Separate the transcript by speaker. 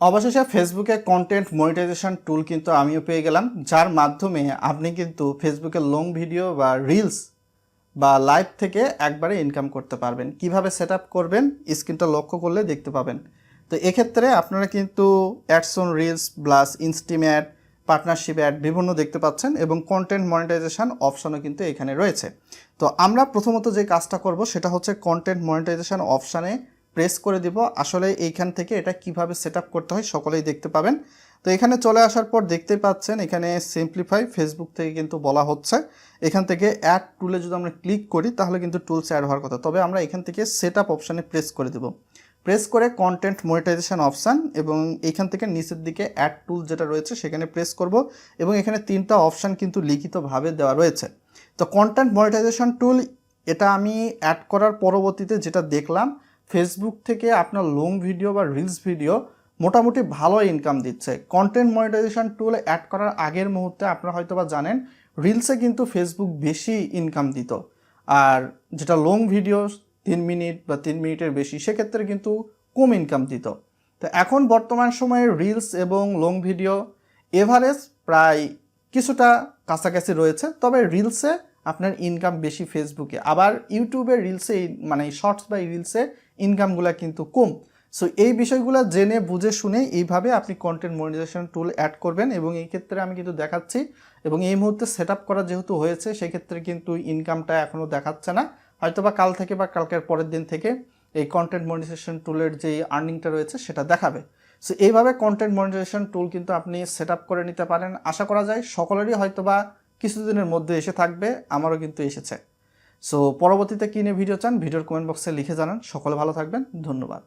Speaker 1: অবশেষে ফেসবুকে content monetization টুল কিন্তু আমিও পেয়ে গেলাম, যার মাধ্যমে আপনি কিন্তু ফেসবুকে লং ভিডিও বা রিলস বা লাইভ থেকে একবারে ইনকাম করতে পারবেন। কীভাবে সেট করবেন? স্ক্রিনটা লক্ষ্য করলে দেখতে পাবেন। তো এক্ষেত্রে আপনারা কিন্তু অ্যাডসন রিলস প্লাস ইনস্টিম্যাট পার্টনারশিপ অ্যাড বিভিন্ন দেখতে পাচ্ছেন এবং কন্টেন্ট মনিটাইজেশন অপশনও কিন্তু এখানে রয়েছে। তো আমরা প্রথমত যে কাজটা করব সেটা হচ্ছে কন্টেন্ট মনিটাইজেশন অপশানে প্রেস করে দিব। আসলে এইখান থেকে এটা কীভাবে সেট করতে হয় সকলেই দেখতে পাবেন। তো এখানে চলে আসার পর দেখতেই পাচ্ছেন, এখানে সিম্পলিফাই ফেসবুক থেকে কিন্তু বলা হচ্ছে। এখান থেকে অ্যাড টুলে যদি আমরা ক্লিক করি, তাহলে কিন্তু টুলস অ্যাড হওয়ার কথা। তবে আমরা এখান থেকে সেট আপ অপশানে প্রেস করে দেব। প্রেস করে কন্টেন্ট মনিটাইজেশন অপশান এবং এখান থেকে নিচের দিকে অ্যাড টুল যেটা রয়েছে, সেখানে প্রেস করব এবং এখানে তিনটা অপশান কিন্তু লিখিতভাবে দেওয়া রয়েছে। তো কন্টেন্ট মনিটাইজেশন টুল এটা আমি অ্যাড করার পরবর্তীতে যেটা দেখলাম ফেসবুক থেকে আপনার লং ভিডিও বা রিলস ভিডিও মোটামুটি ভালো ইনকাম দিচ্ছে। কন্টেন্ট মনিটাইজেশন টুল অ্যাড করার আগের মুহূর্তে আপনারা হয়তো বা জানেন রিলসে কিন্তু ফেসবুক বেশি ইনকাম দিত। আর যেটা লং ভিডিও তিন মিনিট বা তিন মিনিটের বেশি, সেক্ষেত্রে কিন্তু কম ইনকাম দিত। তো এখন বর্তমান সময়ে রিলস এবং লং ভিডিও এভারেজ প্রায় কিছুটা কাছাকাছি রয়েছে, তবে রিলসে আপনার ইনকাম বেশি ফেসবুকে আবার ইউটিউবে রিলসে মানে শর্টস বা রিলসে ইনকামগুলো কিন্তু কম। সো এই বিষয়গুলো জেনে, বুঝে, শুনে এইভাবে আপনি কন্টেন্ট মনিটাইজেশন টুল অ্যাড করবেন এবং এই ক্ষেত্রে আমি কিন্তু দেখাচ্ছি এবং এই মুহূর্তে সেট আপ করা যেহেতু হয়েছে, সেক্ষেত্রে কিন্তু ইনকামটা এখনও দেখাচ্ছে না। হয়তো বা কাল থেকে বা কালকের পরের দিন থেকে এই কন্টেন্ট মনিটাইজেশন টুলের যে আর্নিংটা রয়েছে, সেটা দেখাবে। সো এইভাবে কন্টেন্ট মনিটাইজেশন টুল কিন্তু আপনি সেট আপ করে নিতে পারেন। আশা করা যায় সকলেরই হয়তো বা কিছুদিনের মধ্যে এসে থাকবে, আমারও কিন্তু এসেছে। সো পরবর্তীতে কিনে ভিডিও চান, ভিডিওর কমেন্ট বক্সে লিখে জানান। সকলে ভালো থাকবেন, ধন্যবাদ।